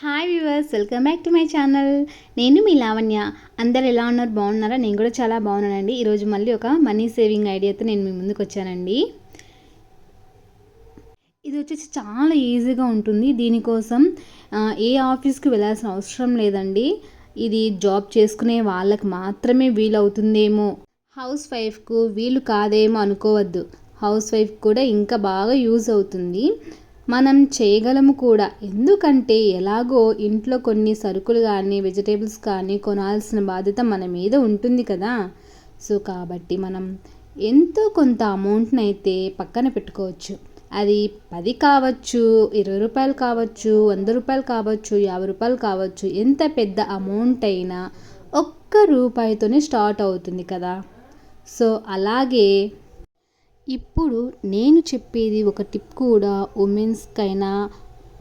Hi viewers welcome back to my channel నేను మీ లావణ్య. అందరు ఎలా ఉన్నారు? బాగున్నారా? నేను కూడా చాలా బాగున్నానండి. ఈరోజు మళ్ళీ ఒక మనీ సేవింగ్ ఐడియాతో నేను మీ ముందుకు వచ్చానండి. ఇది వచ్చేసి చాలా ఈజీగా ఉంటుంది. దీనికోసం ఏ ఆఫీస్కి వెళ్ళాల్సిన అవసరం లేదండి. ఇది జాబ్ చేసుకునే వాళ్ళకి మాత్రమే వీలవుతుందేమో. హౌస్ వైఫ్కు వీలు కాదేమో అనుకోవద్దు. హౌస్ వైఫ్ కూడా ఇంకా బాగా యూజ్ అవుతుంది. మనం చేయగలము కూడా. ఎందుకంటే ఎలాగో ఇంట్లో కొన్ని సరుకులు కానీ వెజిటేబుల్స్ కానీ కొనాల్సిన బాధ్యత మన మీద ఉంటుంది కదా. సో కాబట్టి మనం ఎంతో కొంత అమౌంట్ని అయితే పక్కన పెట్టుకోవచ్చు. అది పది కావచ్చు ఇరవై రూపాయలు కావచ్చు వంద రూపాయలు కావచ్చు యాభై రూపాయలు కావచ్చు ఎంత పెద్ద అమౌంట్ అయినా ఒక్క రూపాయితోనే స్టార్ట్ అవుతుంది కదా. సో అలాగే ఇప్పుడు నేను చెప్పేది ఒక టిప్ కూడా ఉమెన్స్కైనా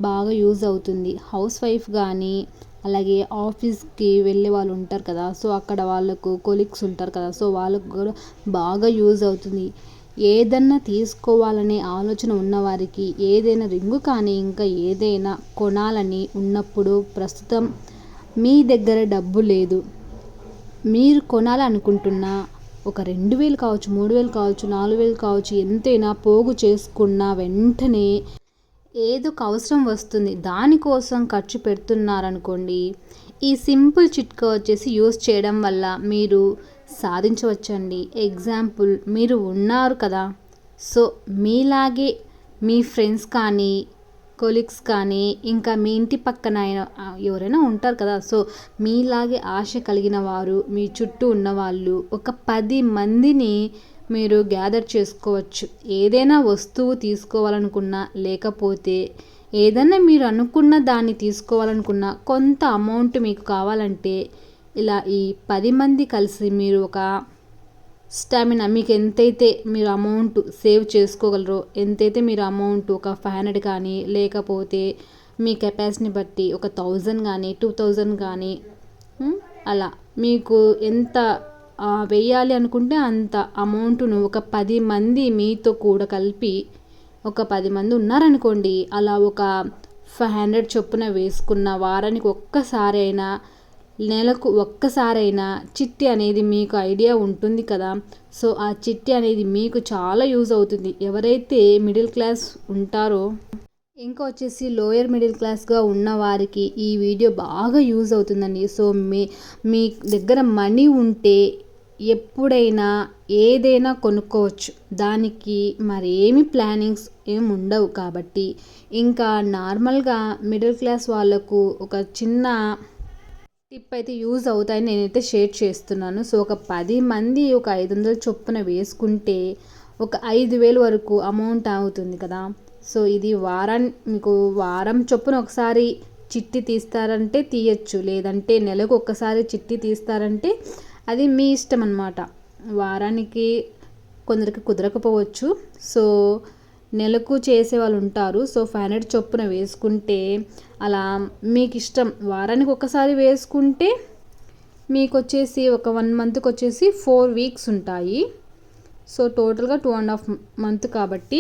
బాగా యూజ్ అవుతుంది. హౌస్ వైఫ్ కానీ అలాగే ఆఫీస్కి వెళ్ళే వాళ్ళు ఉంటారు కదా సో అక్కడ వాళ్ళకు కొలీగ్స్ ఉంటారు కదా సో వాళ్ళకు కూడా బాగా యూజ్ అవుతుంది. ఏదన్నా తీసుకోవాలనే ఆలోచన ఉన్నవారికి ఏదైనా రింగు కానీ ఇంకా ఏదైనా కొనాలని ఉన్నప్పుడు ప్రస్తుతం మీ దగ్గర డబ్బు లేదు. మీరు కొనాలనుకుంటున్నా ఒక రెండు వేలు కావచ్చు మూడు వేలు కావచ్చు నాలుగు వేలు కావచ్చు ఎంతైనా పోగు చేసుకున్న వెంటనే ఏదో ఒక అవసరం వస్తుంది. దానికోసం ఖర్చు పెడుతున్నారనుకోండి ఈ సింపుల్ చిట్కా వచ్చేసి యూస్ చేయడం వల్ల మీరు సాధించవచ్చండి. ఎగ్జాంపుల్ మీరు ఉన్నారు కదా. సో మీలాగే మీ ఫ్రెండ్స్ కానీ కొలీగ్స్ కానీ ఇంకా మీ ఇంటి పక్కన ఎవరైనా ఉంటారు కదా. సో మీలాగే ఆశ కలిగిన వారు మీ చుట్టూ ఉన్నవాళ్ళు ఒక పది మందిని మీరు గ్యాదర్ చేసుకోవచ్చు. ఏదైనా వస్తువు తీసుకోవాలనుకున్నా లేకపోతే ఏదైనా మీరు అనుకున్న దాన్ని తీసుకోవాలనుకున్న కొంత అమౌంట్ మీకు కావాలంటే ఇలా ఈ పది మంది కలిసి మీరు ఒక స్టామినా మీకు ఎంతైతే మీరు అమౌంట్ సేవ్ చేసుకోగలరో ఎంతైతే మీరు అమౌంట్ ఒక ఫైవ్ హండ్రెడ్ కానీ లేకపోతే మీ కెపాసిటీని బట్టి ఒక థౌజండ్ కానీ టూ థౌజండ్ కానీ అలా మీకు ఎంత వెయ్యాలి అనుకుంటే అంత అమౌంట్ను ఒక పది మంది మీతో కూడా కలిపి ఒక పది మంది ఉన్నారనుకోండి అలా ఒక ఫైవ్ హండ్రెడ్ చొప్పున వేసుకున్న వారానికి ఒక్కసారి అయినా నెలకు ఒక్కసారైనా చిట్టి అనేది మీకు ఐడియా ఉంటుంది కదా. సో ఆ చిట్టి అనేది మీకు చాలా యూజ్ అవుతుంది. ఎవరైతే మిడిల్ క్లాస్ ఉంటారో ఇంకా వచ్చేసి లోయర్ మిడిల్ క్లాస్గా ఉన్న వారికి ఈ వీడియో బాగా యూజ్ అవుతుందండి. సో మీ మీ దగ్గర మనీ ఉంటే ఎప్పుడైనా ఏదైనా కొనుక్కోవచ్చు. దానికి మరేమి ప్లానింగ్స్ ఏమి ఉండవు కాబట్టి. ఇంకా నార్మల్గా మిడిల్ క్లాస్ వాళ్ళకు ఒక చిన్న టిప్ అయితే యూజ్ అవుతాయని నేనైతే షేర్ చేస్తున్నాను. సో ఒక పది మంది ఒక ఐదు వందల చొప్పున వేసుకుంటే ఒక ఐదు వేలు వరకు అమౌంట్ అవుతుంది కదా. సో ఇది వారాన్ని మీకు వారం చొప్పున ఒకసారి చిట్టి తీస్తారంటే తీయచ్చు. లేదంటే నెలకు ఒక్కసారి చిట్టి తీస్తారంటే అది మీ ఇష్టం అన్నమాట. వారానికి కొందరికి కుదరకపోవచ్చు. సో నెలకు చేసే వాళ్ళు ఉంటారు. సో ఫైవ్ హండ్రెడ్ చొప్పున వేసుకుంటే అలా మీకు ఇష్టం వారానికి ఒకసారి వేసుకుంటే మీకు వచ్చేసి ఒక వన్ మంత్కి వచ్చేసి ఫోర్ వీక్స్ ఉంటాయి. సో టోటల్గా టూ అండ్ హాఫ్ మంత్ కాబట్టి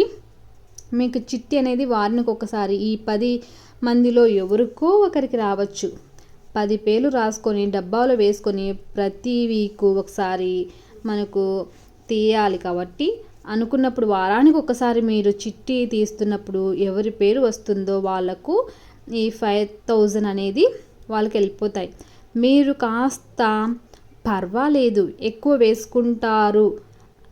మీకు చిట్టి అనేది వారానికి ఒకసారి ఈ పది మందిలో ఎవరికో ఒకరికి రావచ్చు. పది పేర్లు రాసుకొని డబ్బాలో వేసుకొని ప్రతి వీక్ ఒకసారి మనకు తీయాలి కాబట్టి అనుకున్నప్పుడు వారానికి ఒకసారి మీరు చిట్టి తీస్తున్నప్పుడు ఎవరి పేరు వస్తుందో వాళ్ళకు ఈ ఫైవ్ థౌజండ్ అనేది వాళ్ళకి వెళ్ళిపోతాయి. మీరు కాస్త పర్వాలేదు ఎక్కువ వేసుకుంటారు.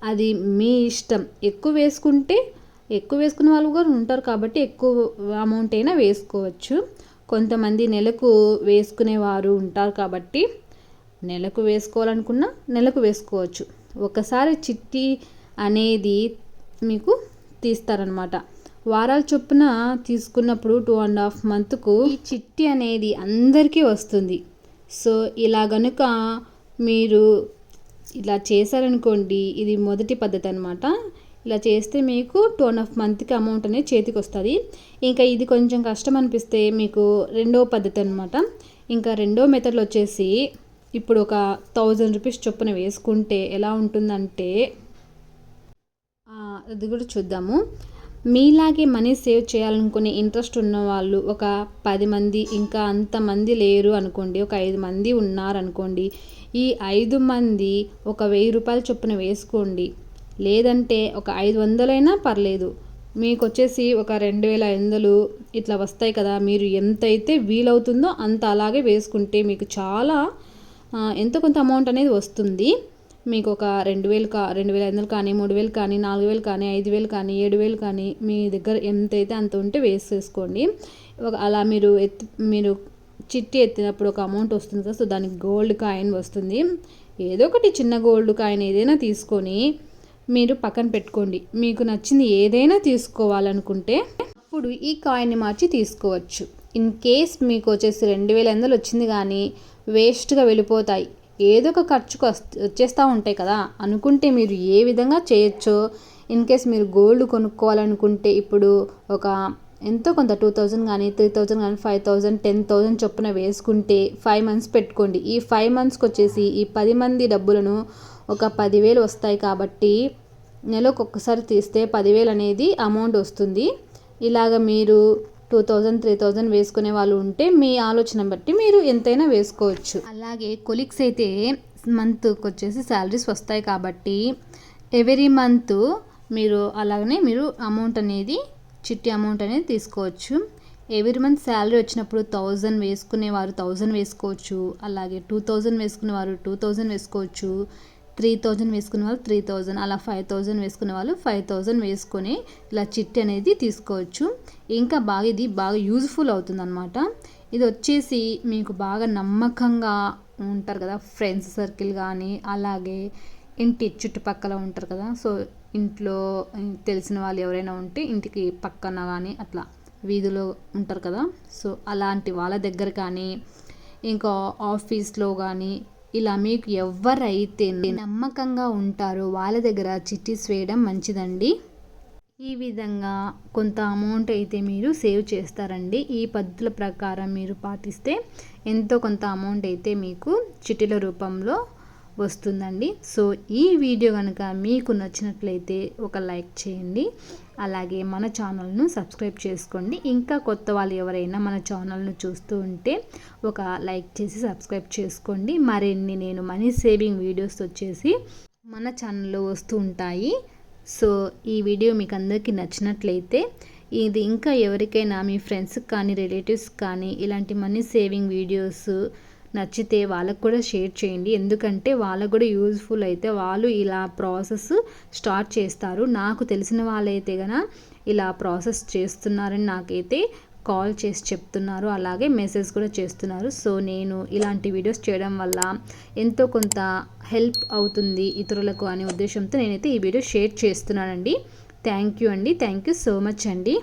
అది మీ ఇష్టం. ఎక్కువ వేసుకుంటే ఎక్కువ వేసుకునే వాళ్ళు కూడా ఉంటారు కాబట్టి ఎక్కువ అమౌంట్ అయినా వేసుకోవచ్చు. కొంతమంది నెలకు వేసుకునేవారు ఉంటారు కాబట్టి నెలకు వేసుకోవాలనుకున్నా నెలకు వేసుకోవచ్చు. ఒకసారి చిట్టి అనేది మీకు తీస్తారనమాట వారాల చొప్పున తీసుకున్నప్పుడు టూ అండ్ హాఫ్ మంత్కు ఈ చిట్టి అనేది అందరికీ వస్తుంది. సో ఇలా గనుక మీరు ఇలా చేశారనుకోండి ఇది మొదటి పద్ధతి అనమాట ఇలా చేస్తే మీకు టూ అండ్ హాఫ్ మంత్కి అమౌంట్ అనేది చేతికి వస్తుంది. ఇంకా ఇది కొంచెం కష్టం అనిపిస్తే మీకు రెండో పద్ధతి అనమాట ఇంకా రెండో మెథడ్లో వచ్చేసి ఇప్పుడు ఒక థౌజండ్ రూపీస్ చొప్పున వేసుకుంటే ఎలా ఉంటుందంటే అది కూడా చూద్దాము. మీలాగే మనీ సేవ్ చేయాలనుకునే ఇంట్రెస్ట్ ఉన్న వాళ్ళు ఒక పది మంది ఇంకా అంతమంది లేరు అనుకోండి ఒక ఐదు మంది ఉన్నారనుకోండి ఈ ఐదు మంది ఒక వెయ్యి రూపాయల చొప్పున వేసుకోండి. లేదంటే ఒక ఐదు వందలైనా పర్లేదు. మీకు వచ్చేసి ఒక రెండు వేల ఐదు వందలు ఇట్లా వస్తాయి కదా మీరు ఎంతైతే వీలవుతుందో అంత అలాగే వేసుకుంటే మీకు చాలా ఎంతో కొంత అమౌంట్ అనేది వస్తుంది. మీకు ఒక రెండు వేలు కా రెండు వేల ఐదు వందలు కానీ మూడు వేలు కానీ నాలుగు వేలు కానీ ఐదు వేలు కానీ ఏడు వేలు కానీ మీ దగ్గర ఎంతైతే అంత ఉంటే వేసేసుకోండి. ఒక అలా మీరు ఎత్తి మీరు చిట్టి ఎత్తినప్పుడు ఒక అమౌంట్ వస్తుంది కదా సో దానికి గోల్డ్ కాయిన్ వస్తుంది. ఏదో ఒకటి చిన్న గోల్డ్ కాయిన్ ఏదైనా తీసుకొని మీరు పక్కన పెట్టుకోండి. మీకు నచ్చింది ఏదైనా తీసుకోవాలనుకుంటే అప్పుడు ఈ కాయిన్ని మార్చి తీసుకోవచ్చు. ఇన్ కేస్ మీకు వచ్చేసి రెండు వేల వందలు వచ్చింది కానీ వేస్ట్గా వెళ్ళిపోతాయి. ఏదో ఒక ఖర్చుకు వచ్చేస్తూ ఉంటాయి కదా. అనుకుంటే మీరు ఏ విధంగా చేయొచ్చో ఇన్ కేస్ మీరు గోల్డ్ కొనుక్కోవాలనుకుంటే ఇప్పుడు ఒక ఎంతో కొంత టూ థౌజండ్ కానీ త్రీ థౌజండ్ కానీ ఫైవ్ థౌజండ్ టెన్ థౌజండ్ చొప్పున వేసుకుంటే ఫైవ్ మంత్స్ పెట్టుకోండి. ఈ ఫైవ్ మంత్స్కి వచ్చేసి ఈ పది మంది డబ్బులను ఒక పదివేలు వస్తాయి కాబట్టి నెలకు ఒక్కసారి తీస్తే పదివేలు అనేది అమౌంట్ వస్తుంది. ఇలాగ మీరు టూ థౌజండ్ త్రీ థౌజండ్ వేసుకునే వాళ్ళు ఉంటే మీ ఆలోచన బట్టి మీరు ఎంతైనా వేసుకోవచ్చు. అలాగే కొలిక్స్ అయితే మంత్కి వచ్చేసి శాలరీస్ వస్తాయి కాబట్టి ఎవ్రీ మంత్ మీరు అలాగనే మీరు అమౌంట్ అనేది చిట్టి అమౌంట్ అనేది తీసుకోవచ్చు. ఎవ్రీ మంత్ శాలరీ వచ్చినప్పుడు థౌజండ్ వేసుకునేవారు థౌజండ్ వేసుకోవచ్చు. అలాగే టూ థౌజండ్ వేసుకునేవారు టూ థౌజండ్ వేసుకోవచ్చు. త్రీ థౌజండ్ వేసుకునే వాళ్ళు త్రీ థౌజండ్ అలా ఫైవ్ థౌజండ్ వేసుకునే వాళ్ళు ఫైవ్ థౌజండ్ వేసుకొని ఇలా చిట్ అనేది తీసుకోవచ్చు. ఇంకా బాగా ఇది బాగా యూజ్ఫుల్ అవుతుందన్నమాట. ఇది వచ్చేసి మీకు బాగా నమ్మకంగా ఉంటారు కదా ఫ్రెండ్స్ సర్కిల్ కానీ అలాగే ఇంటి చుట్టుపక్కల ఉంటారు కదా సో ఇంట్లో తెలిసిన వాళ్ళు ఎవరైనా ఉంటే ఇంటికి పక్కన కానీ అట్లా వీధిలో ఉంటారు కదా సో అలాంటి వాళ్ళ దగ్గర కానీ ఇంకా ఆఫీస్లో కానీ ఇలా మీకు ఎవరైతే నమ్మకంగా ఉంటారో వాళ్ళ దగ్గర చిట్టీస్ వేయడం మంచిదండి. ఈ విధంగా కొంత అమౌంట్ అయితే మీరు సేవ్ చేస్తారండి. ఈ పద్ధతుల ప్రకారం మీరు పాటిస్తే ఎంతో కొంత అమౌంట్ అయితే మీకు చిట్టీల రూపంలో వస్తుందండి. సో ఈ వీడియో కనుక మీకు నచ్చినట్లయితే ఒక లైక్ చేయండి. అలాగే మన ఛానల్ను సబ్స్క్రైబ్ చేసుకోండి. ఇంకా కొత్త వాళ్ళు ఎవరైనా మన ఛానల్ను చూస్తూ ఉంటే ఒక లైక్ చేసి సబ్స్క్రైబ్ చేసుకోండి. మరిన్ని నేను మనీ సేవింగ్ వీడియోస్ వచ్చేసి మన ఛానల్లో వస్తూ ఉంటాయి. సో ఈ వీడియో మీకు అందరికీ నచ్చినట్లయితే ఇది ఇంకా ఎవరికైనా మీ ఫ్రెండ్స్కి కానీ రిలేటివ్స్ కానీ ఇలాంటి మనీ సేవింగ్ వీడియోస్ నచ్చితే వాళ్ళకు కూడా షేర్ చేయండి. ఎందుకంటే వాళ్ళకు కూడా యూజ్ఫుల్ అయితే వాళ్ళు ఇలా ప్రాసెస్ స్టార్ట్ చేస్తారు. నాకు తెలిసిన వాళ్ళైతే కనుక ఇలా ప్రాసెస్ చేస్తున్నారని నాకైతే కాల్ చేసి చెప్తున్నారు. అలాగే మెసేజ్ కూడా చేస్తున్నారు. సో నేను ఇలాంటి వీడియోస్ చేయడం వల్ల ఎంతో కొంత హెల్ప్ అవుతుంది ఇతరులకు అనే ఉద్దేశంతో నేనైతే ఈ వీడియో షేర్ చేస్తున్నానండి. థ్యాంక్ యూ అండి. థ్యాంక్ యూ సో మచ్ అండి.